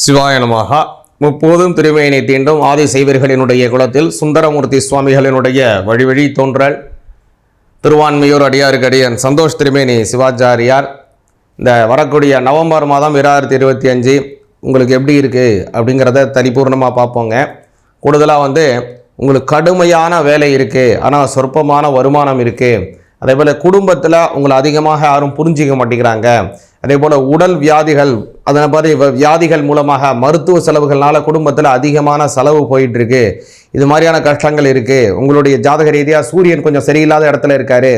சிவாய முப்போதும் திருமையினை தீண்டும் ஆதி சைவர்களினுடைய குலத்தில் சுந்தரமூர்த்தி சுவாமிகளினுடைய வழிவழி தோன்றல். திருவான்மையூர் அடியாருக்கு அடியன் சந்தோஷ் திருமேனி சிவாச்சாரியார். இந்த வரக்கூடிய நவம்பர் மாதம் இரண்டாயிரத்தி இருபத்தி அஞ்சு உங்களுக்கு எப்படி இருக்குது அப்படிங்கிறத தனிபூர்ணமாக பார்ப்போங்க. கூடுதலாக வந்து உங்களுக்கு கடுமையான வேலை இருக்குது ஆனால் சொற்பமான வருமானம் இருக்குது அதே போல் குடும்பத்தில் உங்களை அதிகமாக யாரும் புரிஞ்சிக்க மாட்டேங்கிறாங்க. அதே போல் உடல் வியாதிகள் அதே மாதிரி வியாதிகள் மூலமாக மருத்துவ செலவுகள்னால குடும்பத்தில் அதிகமான செலவு போயிட்டுருக்கு. இது மாதிரியான கஷ்டங்கள் இருக்குது உங்களுடைய ஜாதக ரீதியாக சூரியன் கொஞ்சம் சரியில்லாத இடத்துல இருக்காரு.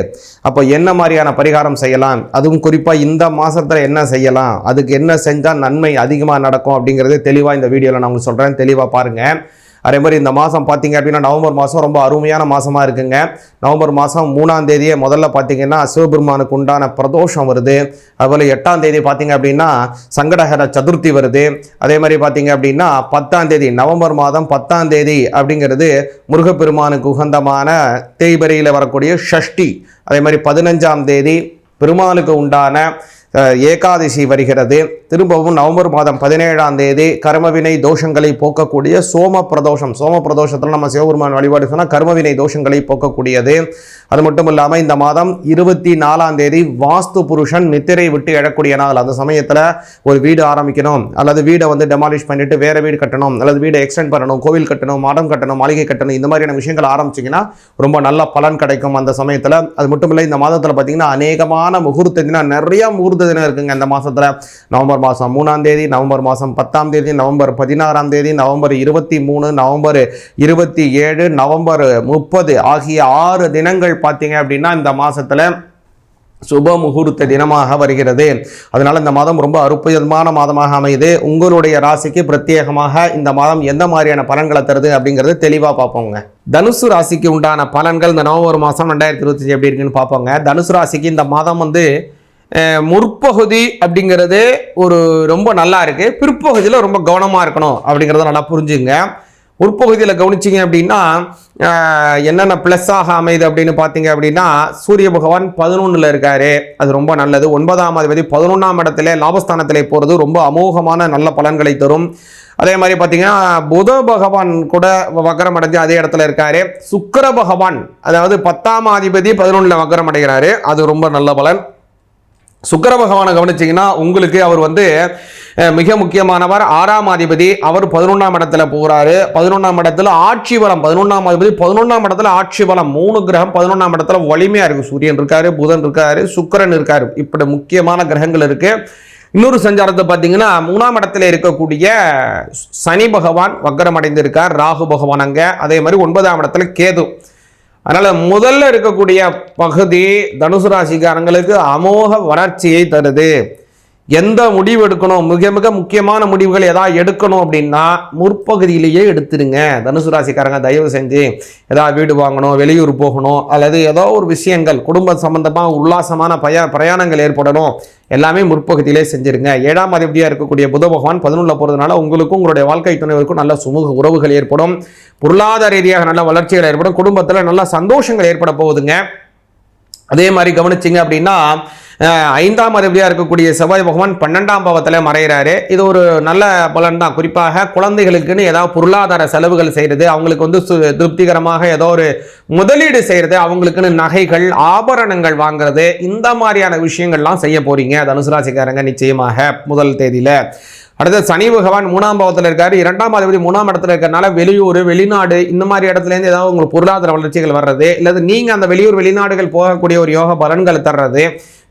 அப்போ என்ன மாதிரியான பரிகாரம் செய்யலாம்? அதுவும் குறிப்பாக இந்த மாதத்தில் என்ன செய்யலாம்? அதுக்கு என்ன செஞ்சால் நன்மை அதிகமாக நடக்கும் அப்படிங்கிறது தெளிவாக இந்த வீடியோவில் நான் உங்களுக்கு சொல்கிறேன் தெளிவாக பாருங்கள் அதே மாதிரி இந்த மாதம் பார்த்தீங்க அப்படின்னா நவம்பர் மாதம் ரொம்ப அருமையான மாதமாக இருக்குங்க. நவம்பர் மாதம் மூணாம் தேதியே முதல்ல பார்த்தீங்கன்னா சிவபெருமானுக்கு உண்டான பிரதோஷம் வருது. அதுபோல் எட்டாம் தேதி பார்த்தீங்க அப்படின்னா சங்கடஹர சதுர்த்தி வருது. அதே மாதிரி பார்த்தீங்க அப்படின்னா பத்தாம் தேதி நவம்பர் மாதம் பத்தாம் தேதி அப்படிங்கிறது முருகப்பெருமானுக்கு உகந்தமான தேய்பரியில் வரக்கூடிய ஷஷ்டி. அதே மாதிரி பதினஞ்சாம் தேதி பெருமாளுக்கு உண்டான ஏகாதசி வருகிறது. திரும்பவும் நவம்பர் மாதம் பதினேழாம் தேதி கர்மவினை தோஷங்களை போக்கக்கூடிய சோம பிரதோஷம் சோம பிரதோஷத்தில் நம்ம சிவபெருமான் வழிபாடு சொன்னால் கர்மவினை தோஷங்களை போக்கக்கூடியது. அது மட்டும் இல்லாமல் இந்த மாதம் இருபத்தி நாலாம் தேதி வாஸ்து புருஷன் நித்திரை விட்டு எழக்கூடிய நாள். அந்த சமயத்தில் ஒரு வீடு ஆரம்பிக்கணும். அல்லது வீடை வந்து டெமாலிஷ் பண்ணிட்டு வேற வீடு கட்டணும். அல்லது வீடை எக்ஸ்டெண்ட் பண்ணணும். கோவில் கட்டணும் மடம் கட்டணும் மாளிகை கட்டணும். இந்த மாதிரியான விஷயங்கள் ஆரம்பிச்சிங்கன்னா ரொம்ப நல்ல பலன் கிடைக்கும் அந்த சமயத்தில். அது மட்டும் இல்லை இந்த மாதத்தில் பார்த்தீங்கன்னா அநேகமான முகூர்த்தத்தினா நிறைய முகூர்த்த தினம் இருக்குங்க இந்த மாதத்தில் நவம்பர் மாதம் மூணாம் தேதி நவம்பர் மாதம் பத்தாம் தேதி நவம்பர் பதினாறாம் தேதி நவம்பர் இருபத்தி மூணு நவம்பர் இருபத்தி ஏழு நவம்பர் முப்பது ஆகிய ஆறு தினங்கள் பார்த்தீங்க அப்படின்னா இந்த மாதத்தில் சுப முகூர்த்த தினமாக வருகிறது. அதனால் இந்த மாதம் ரொம்ப அற்புதமான மாதமாக அமையுது. உங்களுடைய ராசிக்கு பிரத்யேகமாக இந்த மாதம் எந்த மாதிரியான பலன்களை தருது அப்படிங்கிறது தெளிவாக பார்ப்போங்க. தனுசு ராசிக்கு உண்டான பலன்கள் இந்த நவம்பர் மாதம் ரெண்டாயிரத்தி இருபத்தஞ்சு எப்படி இருக்குன்னு பார்ப்போங்க. தனுசு ராசிக்கு இந்த மாதம் வந்து முற்பகுதி அப்படிங்கிறது ஒரு ரொம்ப நல்லா இருக்குது பிற்பகுதியில் ரொம்ப கவனமாக இருக்கணும் அப்படிங்கிறத நல்லா புரிஞ்சுங்க. முற்பகுதியில் கவனிச்சிங்க அப்படின்னா என்னென்ன ப்ளஸ்ஸாக அமையுது அப்படின்னு பார்த்தீங்க அப்படின்னா சூரிய பகவான் பதினொன்றில் இருக்கார். அது ரொம்ப நல்லது. ஒன்பதாம் அதிபதி பதினொன்றாம் இடத்துல லாபஸ்தானத்தில் போகிறது ரொம்ப அமோகமான நல்ல பலன்களை தரும். அதே மாதிரி பார்த்தீங்கன்னா புத பகவான் கூட வக்கரம் அடைஞ்சு அதே இடத்துல இருக்கார். சுக்கர பகவான் அதாவது பத்தாம் அதிபதி பதினொன்றில் வக்கரம் அடைகிறாரு. அது ரொம்ப நல்ல பலன். சுக்கிர பகவானை கவனிச்சிங்கன்னா உங்களுக்கு அவர் வந்து மிக முக்கியமானவர். ஆறாம் அதிபதி அவர் பதினொன்றாம் இடத்துல போகிறாரு பதினொன்றாம் இடத்துல ஆட்சி பலம். பதினொன்றாம் அதிபதி பதினொன்றாம் இடத்துல ஆட்சி பலம். மூணு கிரகம் பதினொன்றாம் இடத்துல வலிமையாக இருக்கு. சூரியன் இருக்காரு புதன் இருக்காரு சுக்கிரன் இருக்காரு. இப்படி முக்கியமான கிரகங்கள் இருக்கு. இன்னொரு சஞ்சாரத்தை பார்த்தீங்கன்னா மூணாம் இடத்துல இருக்கக்கூடிய சனி பகவான் வக்கரம் அடைந்திருக்கார் ராகு பகவான் அங்கே. அதே மாதிரி ஒன்பதாம் இடத்துல கேது. அதனால் முதல்ல இருக்கக்கூடிய பகுதி தனுசு ராசிக்காரங்களுக்கு அமோக வளர்ச்சியை தருது. எந்த முடிவு எடுக்கணும்? மிக மிக முக்கியமான முடிவுகள் ஏதாவது எடுக்கணும் அப்படின்னா முற்பகுதியிலேயே எடுத்துருங்க தனுசு ராசிக்காரங்க தயவு செஞ்சு ஏதாவது வீடு வாங்கணும் வெளியூர் போகணும் அல்லது ஏதோ ஒரு விஷயங்கள் குடும்ப சம்பந்தமாக உல்லாசமான பய பிரயாணங்கள் ஏற்படணும் எல்லாமே முற்பகுதியிலே செஞ்சிருங்க. ஏழாம் அதிபதியாக இருக்கக்கூடிய புத பகவான் பதினொன்றில் போகிறதுனால உங்களுக்கும் உங்களுடைய வாழ்க்கை துணைவருக்கும் நல்ல சுமூக உறவுகள் ஏற்படும். பொருளாதார ரீதியாக நல்ல வளர்ச்சிகள் ஏற்படும். குடும்பத்தில் நல்ல சந்தோஷங்கள் ஏற்பட போகுதுங்க. அதே மாதிரி கவனிச்சிங்க அப்படின்னா ஐந்தாம் அதிபதியாக இருக்கக்கூடிய செவ்வாய் பகவான் பன்னெண்டாம் பாவத்தில் மறைகிறாரு இது ஒரு நல்ல பலன் தான். குறிப்பாக குழந்தைகளுக்குன்னு ஏதாவது பொருளாதார செலவுகள் செய்கிறது அவங்களுக்கு வந்து சு- திருப்திகரமாக ஏதோ ஒரு முதலீடு செய்கிறது அவங்களுக்குன்னு நகைகள் ஆபரணங்கள் வாங்குறது இந்த மாதிரியான விஷயங்கள்லாம் செய்ய போகிறீங்க தனுசு ராசிக்காரங்க நிச்சயமாக முதல் தேதியில். அடுத்து சனி பகவான் மூணாம் பாவத்தில் இருக்காரு. இரண்டாம் அதிபதி மூணாம் இடத்துல இருக்கறனால வெளியூர் வெளிநாடு இந்த மாதிரி இடத்துலேருந்து ஏதாவது உங்களுக்கு பொருளாதார வளர்ச்சிகள் வர்றது இல்லது நீங்கள் அந்த வெளியூர் வெளிநாடுகள் போகக்கூடிய ஒரு யோக பலன்களை தர்றது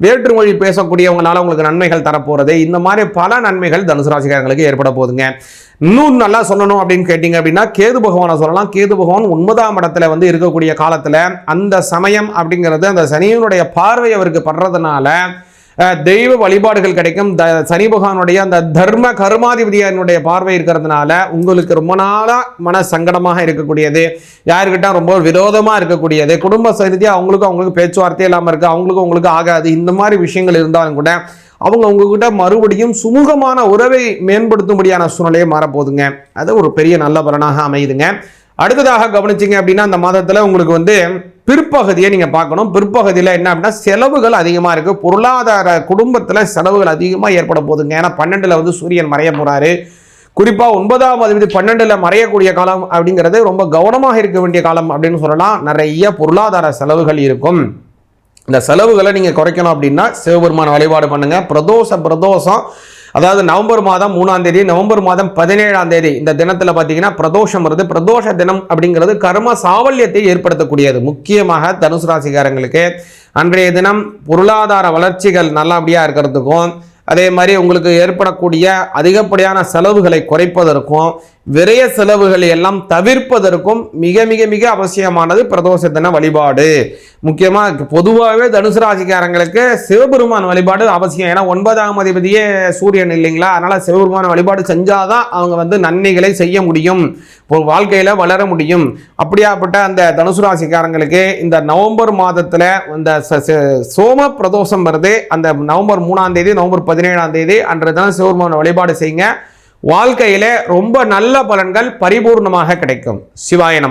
வேற்று மொழி பேசக்கூடியவங்களால உங்களுக்கு நன்மைகள் தரப்போகிறது இந்த மாதிரி பல நன்மைகள் தனுசு ராசிக்காரங்களுக்கு ஏற்பட போகுதுங்க. இன்னும் நல்லா சொல்லணும் அப்படின்னு கேட்டிங்க அப்படின்னா கேது பகவானை சொல்லலாம். கேது பகவான் ஒன்பதாம் இடத்துல வந்து இருக்கக்கூடிய காலத்தில் அந்த சமயம் அப்படிங்கிறது அந்த சனியினுடைய பார்வை அவருக்கு படுறதுனால தெய்வ வழிபாடுகள் கிடைக்கும். த சனி பகவானுடைய அந்த தர்ம கருமாதிபதியனுடைய பார்வை இருக்கிறதுனால உங்களுக்கு ரொம்ப நாளாக மன சங்கடமாக இருக்கக்கூடியது. யாருக்கிட்ட ரொம்ப விரோதமாக இருக்கக்கூடியது. குடும்ப ரீதியா அவங்களுக்கும் அவங்களுக்கு பேச்சுவார்த்தை இல்லாமல் இருக்குது அவங்களுக்கும் உங்களுக்கு ஆகாது. இந்த மாதிரி விஷயங்கள் இருந்தாலும் கூட அவங்க உங்ககிட்ட மறுபடியும் சுமூகமான உறவை மேம்படுத்தும்படியான சூழ்நிலையை மாறப்போகுதுங்க. அது ஒரு பெரிய நல்ல பலனாக அமையுதுங்க. அடுத்ததாக கவனிச்சிங்க அப்படின்னா அந்த மாதத்தில் உங்களுக்கு வந்து பிற்பகுதியை நீங்கள் பார்க்கணும். பிற்பகுதியில் என்ன அப்படின்னா செலவுகள் அதிகமாக இருக்குது பொருளாதார குடும்பத்தில் செலவுகள் அதிகமாக ஏற்பட போகுதுங்க. ஏன்னா பன்னெண்டில் வந்து சூரியன் மறைய போகிறாரு குறிப்பாக ஒன்பதாம் அதிபதி பன்னெண்டில் மறையக்கூடிய காலம் அப்படிங்கிறது ரொம்ப கவனமாக இருக்க வேண்டிய காலம் அப்படின்னு சொல்லலாம். நிறைய பொருளாதார செலவுகள் இருக்கும். இந்த செலவுகளை நீங்கள் குறைக்கணும் அப்படின்னா சிவபெருமான வழிபாடு பண்ணுங்கள் பிரதோஷ பிரதோஷம் அதாவது நவம்பர் மாதம் மூணாம் தேதி நவம்பர் மாதம் பதினேழாம் தேதி இந்த தினத்தில் பார்த்தீங்கன்னா பிரதோஷம் வருது. பிரதோஷ தினம் அப்படிங்கிறது கர்ம சாவல்யத்தை ஏற்படுத்தக்கூடியது. முக்கியமாக தனுசு ராசிக்காரங்களுக்கு அன்றைய தினம் பொருளாதார வளர்ச்சிகள் நல்லபடியாக இருக்கிறதுக்கும் அதே மாதிரி உங்களுக்கு ஏற்படக்கூடிய அதிகப்படியான செலவுகளை குறைப்பதற்கும் விரைய செலவுகளை எல்லாம் தவிர்ப்பதற்கும் மிக மிக மிக அவசியமானது பிரதோஷ தின வழிபாடு. முக்கியமாக பொதுவாகவே தனுசு ராசிக்காரங்களுக்கு சிவபெருமான் வழிபாடு அவசியம். ஏன்னா ஒன்பதாம் அதிபதியே சூரியன் இல்லைங்களா? அதனால் சிவபெருமான வழிபாடு செஞ்சாதான் அவங்க வந்து நன்மைகளை செய்ய முடியும். ஒரு வாழ்க்கையில் வளர முடியும். அப்படியாப்பட்ட அந்த தனுசு ராசிக்காரங்களுக்கு இந்த நவம்பர் மாதத்தில் இந்த ச- ச- சோம பிரதோஷம் வருது. அந்த நவம்பர் மூணாம் தேதி நவம்பர் பதினேழாம் தேதி அன்று தான் சிவபெருமான வழிபாடு செய்யுங்க. வாழ்க்கையில ரொம்ப நல்ல பலன்கள் பரிபூர்ணமாக கிடைக்கும். சிவாய